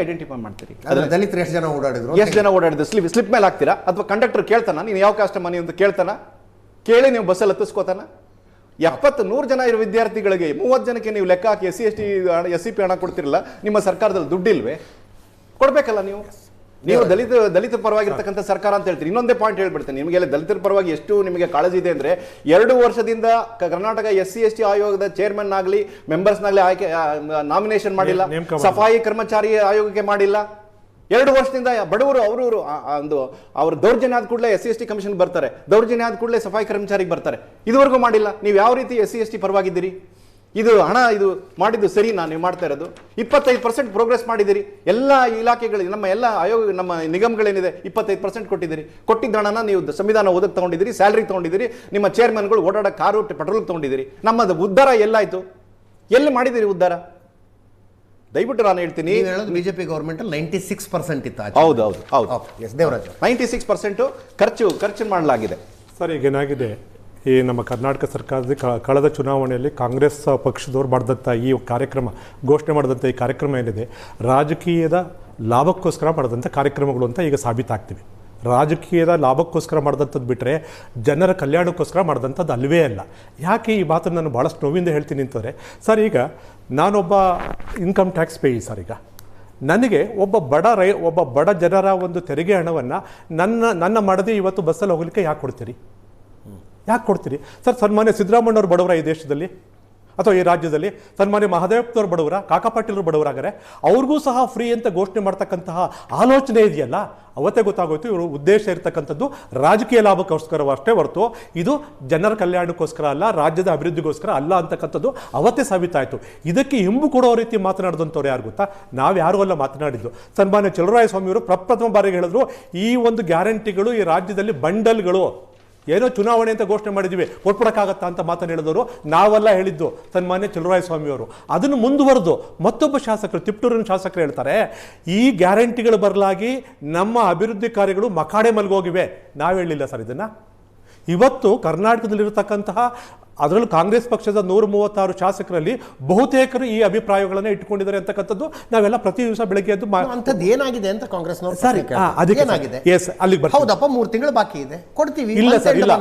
Identify ಮಾಡ್ತೀರಿ. ದಲಿತರು ಎಷ್ಟು ಜನ ಓಡಾಡಿದ್ರು? ಎಷ್ಟು ಜನ ಓಡಾಡಿದ್ರು? ಸ್ಲಿಪ್ ಸ್ಲಿಪ್ ಮೇಲೆ ಹಾಕ್ತೀರಾ? ಅಥವಾ ಕಂಡಕ್ಟರ್ ಕೇಳ್ತಾನ? ನೀನು ಯಾವ ಕಾಸ್ಟ್ ಮನಿ ಅಂತ ಕೇಳ್ತಾನ? ಕೇಳಿ ನೀವು ಬಸ್ಸಲ್ಲಿ ಹತ್ತಿಸ್ಕೋತಾನ? ಎಪ್ಪತ್ತು ನೂರು ಜನ ಇರೋ ವಿದ್ಯಾರ್ಥಿಗಳಿಗೆ ಮೂವತ್ತು ಜನಕ್ಕೆ ನೀವು ಲೆಕ್ಕ ಹಾಕಿ S C S T S C P ಹಣ ಕೊಡ್ತಿರಲ್ಲ ನಿಮ್ಮ ಸರ್ಕಾರದಲ್ಲಿ ದುಡ್ಡಿಲ್ವೇ? ಕೊಡಬೇಕಲ್ಲ ನೀವು? ನೀವು ದಲಿತ ದಲಿತ ಪರವಾಗಿರ್ತಕ್ಕಂಥ ಸರ್ಕಾರ ಅಂತ ಹೇಳ್ತೀರಿ. ಇನ್ನೊಂದೇ ಪಾಯಿಂಟ್ ಹೇಳ್ಬಿಡ್ತೀನಿ. ನಿಮಗೆಲ್ಲ ದಲಿತರ ಪರವಾಗಿ ಎಷ್ಟು ನಿಮಗೆ ಕಾಳಜಿ ಇದೆ ಅಂದ್ರೆ ಎರಡು ವರ್ಷದಿಂದ Karnataka S C S T ಆಯೋಗದ ಚೇರ್ಮನ್ ಆಗಲಿ ಮೆಂಬರ್ಸ್ನಾಗಲಿ ಆಯ್ಕೆ ನಾಮಿನೇಷನ್ ಮಾಡಿಲ್ಲ. ಸಫಾಯಿ ಕರ್ಮಚಾರಿ ಆಯೋಗಕ್ಕೆ ಮಾಡಿಲ್ಲ. ಎರಡು ವರ್ಷದಿಂದ ಬಡವರು ಅವರು ಒಂದು ಅವ್ರ ದೌರ್ಜನ್ಯ ಆದ ಕೂಡಲೇ S C S T commission ಬರ್ತಾರೆ. ದೌರ್ಜನ್ಯ ಆದ ಕೂಡಲೇ ಸಫಾಯಿ ಕರ್ಮಚಾರಿಗೆ ಬರ್ತಾರೆ. ಇದುವರೆಗೂ ಮಾಡಿಲ್ಲ. ನೀವು ಯಾವ ರೀತಿ ಎಸ್ ಸಿ ಎಸ್ ಟಿ ಪರವಾಗಿದ್ದೀರಿ? ಇದು ಹಣ ಇದು ಮಾಡಿದ್ದು ನಾನು ನೀವು ಮಾಡ್ತಾ ಇರೋದು. ಇಪ್ಪತ್ತೈದು ಪರ್ಸೆಂಟ್ ಪ್ರೋಗ್ರೆಸ್ ಮಾಡಿದ್ದೀರಿ. ಎಲ್ಲ ಇಲಾಖೆಗಳು ನಮ್ಮ ಎಲ್ಲ ಆಯೋಗ ನಮ್ಮ ನಿಗಮಗಳೇನಿದೆ ಇಪ್ಪತ್ತೈದು ಪರ್ಸೆಂಟ್ ಕೊಟ್ಟಿದ್ದೀರಿ. ಕೊಟ್ಟಿದ್ದ ಹಣನ ನೀವು ಸಂವಿಧಾನ ಓದಕ್ಕೆ ತೊಗೊಂಡಿದ್ದೀರಿ ಸ್ಯಾಲ್ರಿ ತೊಗೊಂಡಿದ್ದೀರಿ ನಿಮ್ಮ ಚೇರ್ಮನ್ಗಳು ಓಡಾಡೋ ಕಾರು ಪೆಟ್ರೋಲ್ ತೊಗೊಂಡಿದ್ದೀರಿ. ನಮ್ಮದು ಉದ್ಧಾರ ಎಲ್ಲಾಯಿತು? ಎಲ್ಲಿ ಮಾಡಿದ್ದೀರಿ ಉದ್ಧಾರ? ದಯವಿಟ್ಟು ನಾನು ಹೇಳ್ತೀನಿ. ಬಿಜೆಪಿ ಗೌರ್ಮೆಂಟ್ ಅಲ್ಲಿ ನೈಂಟಿ ಸಿಕ್ಸ್ ಪರ್ಸೆಂಟ್ ಇತ್ತು ಹೌದು ಹೌದು ಹೌದು. S Devaraj. Ninety six percent ಖರ್ಚು ಖರ್ಚು ಮಾಡಲಾಗಿದೆ. ಸರ್ ಈಗ ಏನಾಗಿದೆ? ಈ ನಮ್ಮ ಕರ್ನಾಟಕ ಸರ್ಕಾರದ ಕಳೆದ ಚುನಾವಣೆಯಲ್ಲಿ ಕಾಂಗ್ರೆಸ್ ಪಕ್ಷದವ್ರು ಮಾಡಿದಂಥ ಈ ಕಾರ್ಯಕ್ರಮ, ಘೋಷಣೆ ಮಾಡಿದಂಥ ಈ ಕಾರ್ಯಕ್ರಮ ಏನಿದೆ, ರಾಜಕೀಯದ ಲಾಭಕ್ಕೋಸ್ಕರ ಮಾಡಿದಂಥ ಕಾರ್ಯಕ್ರಮಗಳು ಅಂತ ಈಗ ಸಾಬೀತಾಗ್ತಿವೆ. ರಾಜಕೀಯದ ಲಾಭಕ್ಕೋಸ್ಕರ ಮಾಡಿದಂಥದ್ದು ಬಿಟ್ಟರೆ ಜನರ ಕಲ್ಯಾಣಕ್ಕೋಸ್ಕರ ಮಾಡಿದಂಥದ್ದು ಅಲ್ವೇ ಅಲ್ಲ. ಯಾಕೆ ಈ ಮಾತನ್ನು ನಾನು ಭಾಳಷ್ಟು ನೋವಿಂದ ಹೇಳ್ತೀನಿ ಅಂತಂದರೆ, ಸರ್ ಈಗ ನಾನೊಬ್ಬ ಇನ್ಕಮ್ ಟ್ಯಾಕ್ಸ್ ಪೇಯಿ ಸರ್ ಈಗ. ನನಗೆ ಒಬ್ಬ ಬಡ ರೈ, ಒಬ್ಬ ಬಡ ಜನರ ಒಂದು ತೆರಿಗೆ ಹಣವನ್ನು ನನ್ನ ನನ್ನ ಮಾಡದೆ ಇವತ್ತು ಬಸ್ಸಲ್ಲಿ ಹೋಗಲಿಕ್ಕೆ ಯಾಕೆ ಕೊಡ್ತೀರಿ? ಯಾಕೆ ಕೊಡ್ತೀರಿ? ಸರ್, ಸನ್ಮಾನ್ಯ ಸಿದ್ದರಾಮಣ್ಣವ್ರು ಬಡವರ ಈ ದೇಶದಲ್ಲಿ ಅಥವಾ ಈ ರಾಜ್ಯದಲ್ಲಿ ಸನ್ಮಾನ್ಯ ಮಹದೇವಪ್ಪನವ್ರು ಬಡವರ, ಕಾಕಾ ಬಡವರಾಗಾರೆ, ಅವ್ರಿಗೂ ಸಹ ಫ್ರೀ ಅಂತ ಘೋಷಣೆ ಮಾಡ್ತಕ್ಕಂತಹ ಆಲೋಚನೆ ಇದೆಯಲ್ಲ, ಅವತ್ತೇ ಗೊತ್ತಾಗೋಯ್ತು, ಇವರು ಉದ್ದೇಶ ಇರತಕ್ಕಂಥದ್ದು ರಾಜಕೀಯ ಲಾಭಕ್ಕೋಸ್ಕರವಷ್ಟೇ ಹೊರತು ಇದು ಜನರ ಕಲ್ಯಾಣಕ್ಕೋಸ್ಕರ ಅಲ್ಲ, ರಾಜ್ಯದ ಅಭಿವೃದ್ಧಿಗೋಸ್ಕರ ಅಲ್ಲ ಅಂತಕ್ಕಂಥದ್ದು ಅವತ್ತೇ ಸಾಬೀತಾಯಿತು. ಇದಕ್ಕೆ ಹಿಂಬು ಕೊಡೋ ರೀತಿ ಮಾತನಾಡಿದಂಥವ್ರು ಯಾರು ಗೊತ್ತಾ? ನಾವು ಯಾರು ಅಲ್ಲ ಮಾತನಾಡಿದ್ದು. ಸನ್ಮಾನ್ಯ ಚಲುವರಾಯ ಸ್ವಾಮಿಯವರು ಪ್ರಪ್ರಥಮ ಬಾರಿಗೆ ಹೇಳಿದ್ರು, ಈ ಒಂದು ಗ್ಯಾರಂಟಿಗಳು ಈ ರಾಜ್ಯದಲ್ಲಿ ಬಂಡಲ್ಗಳು. ಏನೋ ಚುನಾವಣೆ ಅಂತ ಘೋಷಣೆ ಮಾಡಿದ್ವಿ ಕೊಟ್ಬಿಡಕ್ಕಾಗತ್ತಾ ಅಂತ ಮಾತನ್ನು ಹೇಳಿದವರು. ನಾವೆಲ್ಲ ಹೇಳಿದ್ದು ಸನ್ಮಾನ್ಯ ಸ್ವಾಮಿಯವರು ಅದನ್ನು ಮುಂದುವರೆದು ಮತ್ತೊಬ್ಬ ಶಾಸಕರು, ತಿಪ್ಟೂರಿನ ಶಾಸಕರು ಹೇಳ್ತಾರೆ, ಈ ಗ್ಯಾರಂಟಿಗಳು ಬರಲಾಗಿ ನಮ್ಮ ಅಭಿವೃದ್ಧಿ ಕಾರ್ಯಗಳು ಮಕಾಡೆ ಮಲ್ಗೋಗಿವೆ. ನಾವು ಹೇಳಲಿಲ್ಲ ಸರ್ ಇದನ್ನು. ಇವತ್ತು ಕರ್ನಾಟಕದಲ್ಲಿರತಕ್ಕಂತಹ ಅದರಲ್ಲೂ ಕಾಂಗ್ರೆಸ್ ಪಕ್ಷದ ನೂರ ಮೂವತ್ತಾರು ಶಾಸಕರಲ್ಲಿ ಬಹುತೇಕರು ಈ ಅಭಿಪ್ರಾಯಗಳನ್ನು ಇಟ್ಕೊಂಡಿದ್ದಾರೆ ಅಂತಕ್ಕಂಥದ್ದು ನಾವೆಲ್ಲ ಪ್ರತಿ ದಿವಸ ಬೆಳಗ್ಗೆ ಎದ್ದು ಅಂಥದ್ದು ಏನಾಗಿದೆ ಅಂತ ಕಾಂಗ್ರೆಸ್ ಸರಿ, ಅದಕ್ಕೆ Yes, ಅಲ್ಲಿಗೆ. ಹೌದಪ್ಪ ಮೂರು ತಿಂಗಳು ಬಾಕಿ ಇದೆ. ಕೊಡ್ತೀವಿ. ಇಲ್ಲ ಸರ್, ಇಲ್ಲ.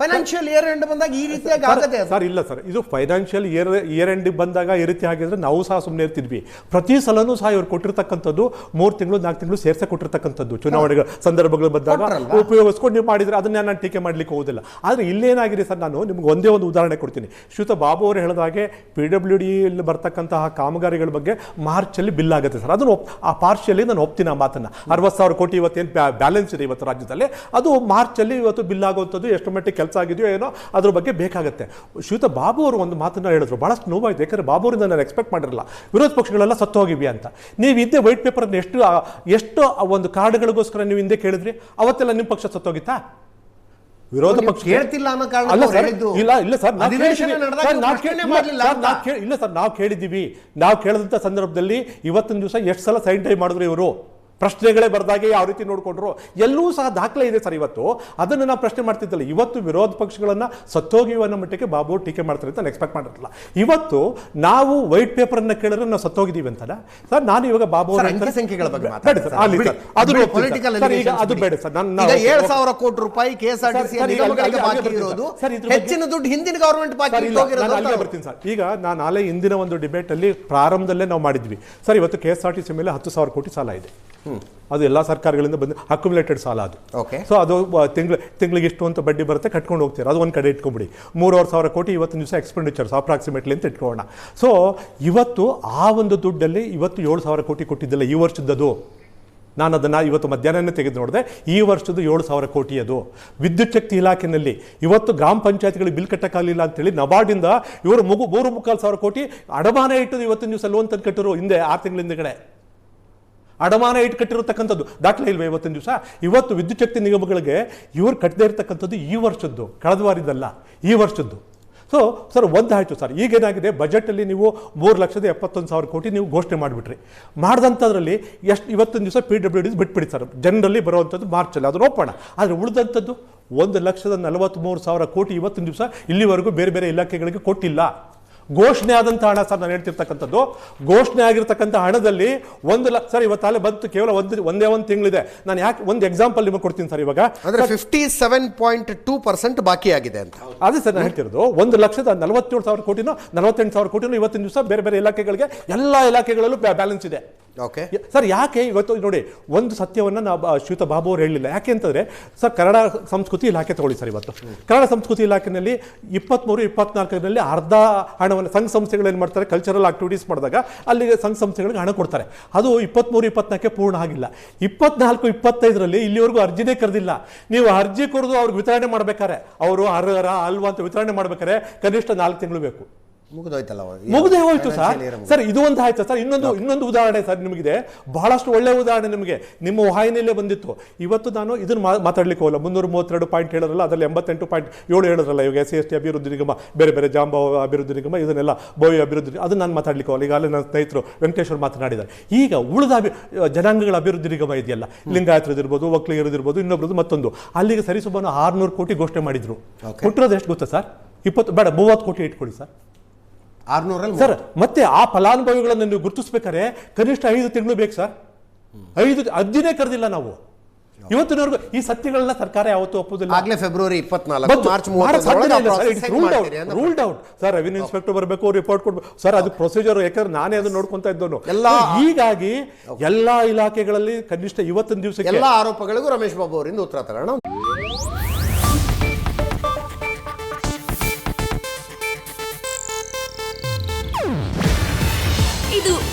ಫೈನಾನ್ಷಿಯಲ್ ಇಯರ್ ಎಂಡ್ ಬಂದಾಗ ಈ ರೀತಿಯಾಗಿ ಅದು. ಸರ್ ಇಲ್ಲ ಸರ್. ಇದು ಫೈನಾನ್ಷಿಯಲ್ ಇಯರ್ ಇಯರ್ ಎಂಡ್ ಬಂದಾಗ ಈ ರೀತಿ ಆಗಿದ್ರೆ ನಾವು ಸಹ ಸುಮ್ಮನೆ ಇರ್ತಿದ್ವಿ. ಪ್ರತಿ ಸಲನೂ ಸಹ ಇವರು ಕೊಟ್ಟಿರ್ತಕ್ಕಂಥದ್ದು ಮೂರು ತಿಂಗಳು ನಾಲ್ಕು ತಿಂಗಳು ಸೇರ್ಸೆ ಕೊಟ್ಟಿರ್ತಕ್ಕಂಥದ್ದು. ಚುನಾವಣೆಗಳ ಸಂದರ್ಭಗಳು ಬಂದಾಗ? ಉಪಯೋಗಿಸ್ಕೊಂಡು ನೀವು ಮಾಡಿದ್ರೆ ಅದನ್ನ ನಾನು ಟೀಕೆ ಮಾಡ್ಲಿಕ್ಕೆ ಹೋಗೋದಿಲ್ಲ. ಆದ್ರೆ ಇಲ್ಲೇನಾಗಿದೆ ಸರ್ ನಾನು ನಿಮ್ಗೆ ಒಂದೇ ಒಂದು ಉದಾಹರಣೆ ಕೊಡ್ತೀನಿ. ಶ್ರೀತ ಬಾಬು ಅವರು ಹೇಳಿದ ಹಾಗೆ ಪಿ ಡಬ್ಲ್ಯೂ ಡಿ ಬರ್ತಕ್ಕಂತಹ ಕಾಮಗಾರಿಗಳ ಬಗ್ಗೆ ಮಾರ್ಚಲ್ಲಿ ಬಿಲ್ ಆಗುತ್ತೆ ಸರ್. ಅದನ್ನು ಆ ಪಾರ್ಶಿಯಲ್ಲಿ ನಾನು ಒಪ್ತೀನಿ ಆ ಮಾತನ್ನು. ಅರವತ್ತು ಸಾವಿರ ಕೋಟಿ ಇವತ್ತೇನು ಬ್ಯಾಲೆನ್ಸ್ ಇದೆ ಇವತ್ತು ರಾಜ್ಯದಲ್ಲಿ. ಅದು ಮಾರ್ಚಲ್ಲಿ ಇವತ್ತು ಬಿಲ್ ಆಗುವಂಥದ್ದು ಎಷ್ಟು ಮಟ್ಟಿಗೆ ಕೆಲಸ ಆಗಿದೆಯೋ ಏನೋ ಅದ್ರ ಬಗ್ಗೆ ಬೇಕಾಗುತ್ತೆ. ಶ್ರೀಯುತ ಬಾಬು ಅವರು ಒಂದು ಮಾತನ್ನು ಹೇಳಿದ್ರು. ಭಾಳಷ್ಟು ನೋವಾಯಿತು. ಯಾಕಂದರೆ ಬಾಬು ಅವರಿಂದ ನಾನು ಎಕ್ಸ್ಪೆಕ್ಟ್ ಮಾಡಿರಲ್ಲ. ವಿರೋಧ ಪಕ್ಷಗಳೆಲ್ಲ ಸತ್ತು ಹೋಗಿವಿ ಅಂತ. ನೀವು ಹಿಂದೆ ವೈಟ್ ಪೇಪರ್ ಎಷ್ಟು ಎಷ್ಟು ಒಂದು ಕಾರ್ಡ್ಗಳಿಗೋಸ್ಕರ ನೀವು ಹಿಂದೆ ಕೇಳಿದ್ರಿ? ಅವತ್ತೆಲ್ಲ ನಿಮ್ಮ ಪಕ್ಷ ಸತ್ತೋಗಿತ್ತಾ? ವಿರೋಧ ಪಕ್ಷ ಕೇಳ್ತಿಲ್ಲ ಅನ್ನೋ ಕಾರಣ ಅಲ್ಲ ಸರ್ ಇಲ್ಲ ಇಲ್ಲ ಸರ್ ನಾವು ಕೇಳಿದ್ದೀವಿ. ನಾವು ಪ್ರಶ್ನೆ ಕೇಳಿ- ಇಲ್ಲ, ಮಾಡ್ಲಿಲ್ಲ ಸರ್, ನಾವು ಕೇಳಿ- ಇಲ್ಲ ಸರ್ ನಾವು ಕೇಳಿದ್ದೀವಿ. ನಾವು ಕೇಳಿದಂಥ ಸಂದರ್ಭದಲ್ಲಿ ಇವತ್ತಿನ ದಿವಸ ಎಷ್ಟು ಸಲ ಸೈನ್ ಟೈಮ್ ಮಾಡಿದ್ರು ಇವರು? ಪ್ರಶ್ನೆಗಳೇ ಬರ್ದಾಗೆ ಯಾವ ರೀತಿ ನೋಡಿಕೊಂಡ್ರು? ಎಲ್ಲೂ ಸಹ ದಾಖಲೆ ಇದೆ ಸರ್ ಇವತ್ತು. ಅದನ್ನು ನಾವು ಪ್ರಶ್ನೆ ಮಾಡ್ತಿದ್ದಲ್ಲ ಇವತ್ತು ವಿರೋಧ ಪಕ್ಷಗಳನ್ನ ಸತ್ತೋಗಿವ ಅನ್ನೋ ಮಟ್ಟಕ್ಕೆ ಬಾಬು ಟೀಕೆ ಮಾಡ್ತಾರೆ ಅಂತ ಎಕ್ಸ್ಪೆಕ್ಟ್ ಮಾಡಿರಲಿಲ್ಲ ಇವತ್ತು ನಾವು ವೈಟ್ ಪೇಪರ್ ಅನ್ನು ಕೇಳಿದ್ರೆ ನಾವು ಸತ್ತೋಗಿದ್ದೀವಿ ಅಂತಲ್ಲ ಸರ್ ನಾನು ಇವಾಗ ಬಾಬು ಸಂಖ್ಯೆಗಳ ಬಗ್ಗೆ ಮಾತಾಡಿ. ಸರ್. ಸರ್, ಈಗ ಅದು ಬೇಡ. ಸರ್. ನಾನು ಏಳು ಸಾವಿರ ಕೋಟಿ ರೂಪಾಯಿ ಕೆ ಎಸ್ ಆರ್ ಟಿ ಬಾಕಿ ಇರೋದು. ಹೆಚ್ಚಿನ ದುಡ್ಡು ಹಿಂದಿನ ಬಾಕಿ ಅಂತ. ಬರ್ತೀನಿ ಸರ್. ಈಗ ನಾನು ಆಲೇ ಹಿಂದಿನ ಒಂದು ಡಿಬೇಟ್ ಅಲ್ಲಿ ಪ್ರಾರಂಭದಲ್ಲೇ ನಾವು ಮಾಡಿದ್ವಿ. ಸರ್ ಇವತ್ತು K S R T C ಮೇಲೆ ಹತ್ತು ಸಾವಿರ ಕೋಟಿ ಸಾಲ ಇದೆ. ಅದು ಎಲ್ಲ ಸರ್ಕಾರಗಳಿಂದ ಬಂದು ಅಕ್ಯುಮುಲೇಟೆಡ್ ಸಾಲ ಅದು. ಓಕೆ ಸೊ ಅದು ತಿಂಗಳು ತಿಂಗಳಿಗೆ ಇಷ್ಟು ಅಂತ ಬಡ್ಡಿ ಬರುತ್ತೆ ಕಟ್ಕೊಂಡು ಹೋಗ್ತೀರ. ಅದು ಒಂದು ಕಡೆ ಇಟ್ಕೊಂಬಿಡಿ. ಮೂರುವರೆ ಸಾವಿರ ಕೋಟಿ ಇವತ್ತು ದಿವಸ ಎಕ್ಸ್ಪೆಂಡಿಚರ್ಸ್ ಅಪ್ರಾಕ್ಸಿಮೇಟ್ಲಿ ಅಂತ ಇಟ್ಕೊಳ್ಳೋಣ. ಸೊ ಇವತ್ತು ಆ ಒಂದು ದುಡ್ಡಲ್ಲಿ ಇವತ್ತು ಏಳು ಸಾವಿರ ಕೋಟಿ ಕೊಟ್ಟಿದ್ದಿಲ್ಲ ಈ ವರ್ಷದದು ನಾನು ಅದನ್ನು ಇವತ್ತು ಮಧ್ಯಾಹ್ನನೇ ತೆಗೆದು ನೋಡಿದೆ. ಈ ವರ್ಷದ ಏಳು ಸಾವಿರ ಕೋಟಿ ಅದು. ವಿದ್ಯುತ್ ಶಕ್ತಿ ಇಲಾಖೆಯಲ್ಲಿ ಇವತ್ತು ಗ್ರಾಮ ಪಂಚಾಯತ್ಗಳಿಗೆ ಬಿಲ್ ಕಟ್ಟಕ್ಕಾಗಲಿಲ್ಲ ಅಂತೇಳಿ ನಬಾರ್ಡಿಂದ ಇವರು ಮಗು ಮೂರು ಮುಕ್ಕಾಲು ಸಾವಿರ ಕೋಟಿ ಅಡಮಾನ ಇಟ್ಟು ಇವತ್ತು ದಿವಸ ಲೋನ್ ತಂದು ಕಟ್ಟಿರು ಹಿಂದೆ ಆರು ತಿಂಗಳ ಹಿಂದೆಗಡೆ ಅಡಮಾನ ಇಟ್ಟು ಕಟ್ಟಿರತಕ್ಕಂಥದ್ದು. ದಾಖಲೆ ಇಲ್ವೇ ಇವತ್ತಿನ ದಿವಸ? ಇವತ್ತು ವಿದ್ಯುತ್ ಶಕ್ತಿ ನಿಗಮಗಳಿಗೆ ಇವರು ಕಟ್ಟದೇ ಇರತಕ್ಕಂಥದ್ದು ಈ ವರ್ಷದ್ದು. ಕಳೆದ ವಾರದಲ್ಲ ಈ ವರ್ಷದ್ದು. ಸೊ ಸರ್ ಒಂದು ಆಯಿತು ಸರ್ ಈಗೇನಾಗಿದೆ ಬಜೆಟಲ್ಲಿ ನೀವು ಮೂರು ಲಕ್ಷದ ಎಪ್ಪತ್ತೊಂದು ಸಾವಿರ ಕೋಟಿ ನೀವು ಘೋಷಣೆ ಮಾಡಿಬಿಟ್ರಿ. ಮಾಡಿದಂಥದ್ರಲ್ಲಿ ಎಷ್ಟು ಇವತ್ತಿನ ದಿವಸ ಪಿ ಡಬ್ಲ್ಯೂ ಡಿಸ್ ಬಿಟ್ಬಿಡಿ ಸರ್ ಜನರಲ್ಲಿ ಬರುವಂಥದ್ದು ಮಾರ್ಚಲ್ಲಿ ಅದನ್ನು ಒಪ್ಪೋಣ ಆದರೆ ಉಳಿದಂಥದ್ದು ಒಂದು ಲಕ್ಷದ ನಲವತ್ತ್ಮೂರು ಸಾವಿರ ಕೋಟಿ ಇವತ್ತಿನ ದಿವಸ ಇಲ್ಲಿವರೆಗೂ ಬೇರೆ ಬೇರೆ ಇಲಾಖೆಗಳಿಗೆ ಕೊಟ್ಟಿಲ್ಲ. ಘೋಷಣೆ ಆದಂಥ ಹಣ ಸರ್ ನಾನು ಹೇಳ್ತಿರ್ತಕ್ಕಂಥದ್ದು. ಘೋಷಣೆ ಆಗಿರ್ತಕ್ಕಂಥ ಹಣದಲ್ಲಿ ಒಂದು ಲಕ್ಷ ಸರ್ ಇವತ್ತಾಲೆ ಬಂತು ಕೇವಲ ಒಂದು ಒಂದೇ ಒಂದು ತಿಂಗಳಿದೆ. ನಾನು ಯಾಕೆ ಒಂದು ಎಕ್ಸಾಂಪಲ್ ನಿಮಗೆ ಕೊಡ್ತೀನಿ ಸರ್ ಇವಾಗ. ಅಂದ್ರೆ fifty seven point two percent ಬಾಕಿ ಆಗಿದೆ ಅಂತ. ಅದೇ ಸರ್ ನಾನು ಹೇಳ್ತಿರೋದು. ಒಂದು ಲಕ್ಷದ ನಲವತ್ತೇಳು ಸಾವಿರ ಕೋಟಿನೋ ನಲವತ್ತೆಂಟು ಸಾವಿರ ಕೋಟಿನೋ ಇವತ್ತಿನ ದಿವಸ ಬೇರೆ ಬೇರೆ ಇಲಾಖೆಗಳಿಗೆ ಎಲ್ಲ ಇಲಾಖೆಗಳಲ್ಲೂ ಬ್ಯಾಲೆನ್ಸ್ ಇದೆ. ಓಕೆ ಸರ್ ಯಾಕೆ ಇವತ್ತು ನೋಡಿ ಒಂದು ಸತ್ಯವನ್ನು ನಾವು ಶ್ರೀಯುತ ಬಾಬು ಅವರು ಹೇಳಲಿಲ್ಲ ಯಾಕೆ ಅಂತಂದ್ರೆ ಸರ್ ಕನ್ನಡ ಸಂಸ್ಕೃತಿ ಇಲಾಖೆ ತಗೊಳ್ಳಿ ಸರ್ ಇವತ್ತು. ಕನ್ನಡ ಸಂಸ್ಕೃತಿ ಇಲಾಖೆಯಲ್ಲಿ ಇಪ್ಪತ್ಮೂರು ಇಪ್ಪತ್ನಾಲ್ಕರಲ್ಲಿ ಅರ್ಧ ಹಣವನ್ನು ಸಂಘ ಸಂಸ್ಥೆಗಳು ಏನು ಮಾಡ್ತಾರೆ ಕಲ್ಚರಲ್ ಆಕ್ಟಿವಿಟೀಸ್ ಮಾಡಿದಾಗ ಅಲ್ಲಿಗೆ ಸಂಘ ಸಂಸ್ಥೆಗಳಿಗೆ ಹಣ ಕೊಡ್ತಾರೆ. ಅದು ಇಪ್ಪತ್ಮೂರು ಇಪ್ಪತ್ನಾಲ್ಕೆ ಪೂರ್ಣ ಆಗಿಲ್ಲ. ಇಪ್ಪತ್ನಾಲ್ಕು ಇಪ್ಪತ್ತೈದರಲ್ಲಿ ಇಲ್ಲಿವರೆಗೂ ಅರ್ಜಿನೇ ಕರೆದಿಲ್ಲ. ನೀವು ಅರ್ಜಿ ಕೊಡೋದು ಅವ್ರಿಗೆ ವಿತರಣೆ ಮಾಡಬೇಕಾರೆ ಅವರು ಅರ್ಹರ ಅಲ್ವಾ ಅಂತ ವಿತರಣೆ ಮಾಡಬೇಕಾರೆ ಕನಿಷ್ಠ ನಾಲ್ಕು ತಿಂಗಳು ಬೇಕು. ಮುಗಿದೋಯ್ತಲ್ಲ ಮುಗ್ದೇ ಹೋಯ್ತು ಸರ್. ಸರ್ ಇದು ಒಂದು ಆಯ್ತು ಸರ್. ಇನ್ನೊಂದು ಇನ್ನೊಂದು ಉದಾಹರಣೆ ಸರ್ ನಿಮಗಿದೆ. ಬಹಳಷ್ಟು ಒಳ್ಳೆ ಉದಾಹರಣೆ ನಿಮಗೆ. ನಿಮ್ಮ ವಾಹಿನಿಯಲ್ಲೇ ಬಂದಿತ್ತು. ಇವತ್ತು ನಾನು ಇದನ್ನು ಮಾತಾಡ್ಲಿಕ್ಕೆ ಹೋಗಲ್ಲ. ಮುನ್ನೂರ ಮೂವತ್ತೆರಡು ಪಾಯಿಂಟ್ ಹೇಳಿದ್ರಲ್ಲ ಅದರಲ್ಲಿ ಎಂಬತ್ತೆಂಟು ಪಾಯಿಂಟ್ ಏಳು ಹೇಳಿದ್ರಲ್ಲ ಇವಾಗ ಎಸ್ ಸಿ ಎಸ್ ಟಿ ಅಭಿವೃದ್ಧಿ ನಿಗಮ ಬೇರೆ ಬೇರೆ ಜಾಂಬ ಅಭಿವೃದ್ಧಿ ನಿಗಮ ಇದನ್ನೆಲ್ಲ ಬೋಯಿ ಅಭಿವೃದ್ಧಿ ಅದು ಅದನ್ನ ನಾನು ಮಾತಾಡ್ಲಿಕ್ಕೆ ಹೋಗಲ್ಲ. ಈಗಾಗಲೇ ನನ್ನ ಸ್ನೇಹಿತರು ವೆಂಕಟೇಶ್ವರ್ ಮಾತನಾಡಿದ್ದಾರೆ. ಈಗ ಉಳಿದ ಅಭಿ ಜನಾಂಗಗಳ ಅಭಿವೃದ್ಧಿ ನಿಗಮ ಇದೆಯಲ್ಲ. ಲಿಂಗಾಯತರದಿರ್ಬೋದು ಒಕ್ಕಲಿಗರದಿರ್ಬೋದು ಇನ್ನೊಬ್ರದ್ದು ಮತ್ತೊಂದು. ಅಲ್ಲಿಗೆ ಸರಿಸುಮಾರು ಆರುನೂರು ಕೋಟಿ ಘೋಷಣೆ ಮಾಡಿದ್ರು. ಕೊಟ್ಟಿರೋದು ಎಷ್ಟು ಗೊತ್ತಾ ಸರ್? ಇಪ್ಪತ್ತು ಬೇಡ ಮೂವತ್ತು ಕೋಟಿ ಇಟ್ಕೊಳ್ಳಿ ಸರ್. ಆರ್ನೂರಲ್ಲಿ ಸರ್ ಮತ್ತೆ ಆ ಫಲಾನುಭವಿಗಳನ್ನು ನೀವು ಗುರುತಿಸ್ಬೇಕಾದ್ರೆ ಕನಿಷ್ಠ ಐದು ತಿಂಗಳು ಬೇಕು ಸರ್. ಐದು ಅರ್ಜಿನೇ ಕರೆದಿಲ್ಲ ನಾವು. ಇವತ್ತಿನವರೆಗೂ ಈ ಸತ್ಯಗಳನ್ನ ಸರ್ಕಾರ ಯಾವತ್ತು ಒಪ್ಪುದಿಲ್ಲ. ಆಗ್ಲೇ ಫೆಬ್ರವರಿ ಇಪ್ಪತ್ನಾಲ್ಕು March ruled out sir revenue inspector ಬರಬೇಕು ರಿಪೋರ್ಟ್ ಕೊಡ್ಬೇಕು. ಸರ್ ಅದು ಪ್ರೊಸೀಜರ್ ಯಾಕಂದ್ರೆ ನಾನೇ ಅದನ್ನ ನೋಡ್ಕೊಂತ ಇದ್ದವನು. ಎಲ್ಲಾ- ಹೀಗಾಗಿ ಎಲ್ಲಾ ಇಲಾಖೆಗಳಲ್ಲಿ ಕನಿಷ್ಠ ಇವತ್ತಿನ ದಿವಸ ಎಲ್ಲಾ ಆರೋಪಗಳಿಗೂ ರಮೇಶ್ ಬಾಬು ಅವರಿಂದ ಉತ್ತರ ತಗೋಣ.